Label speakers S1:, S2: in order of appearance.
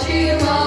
S1: очима.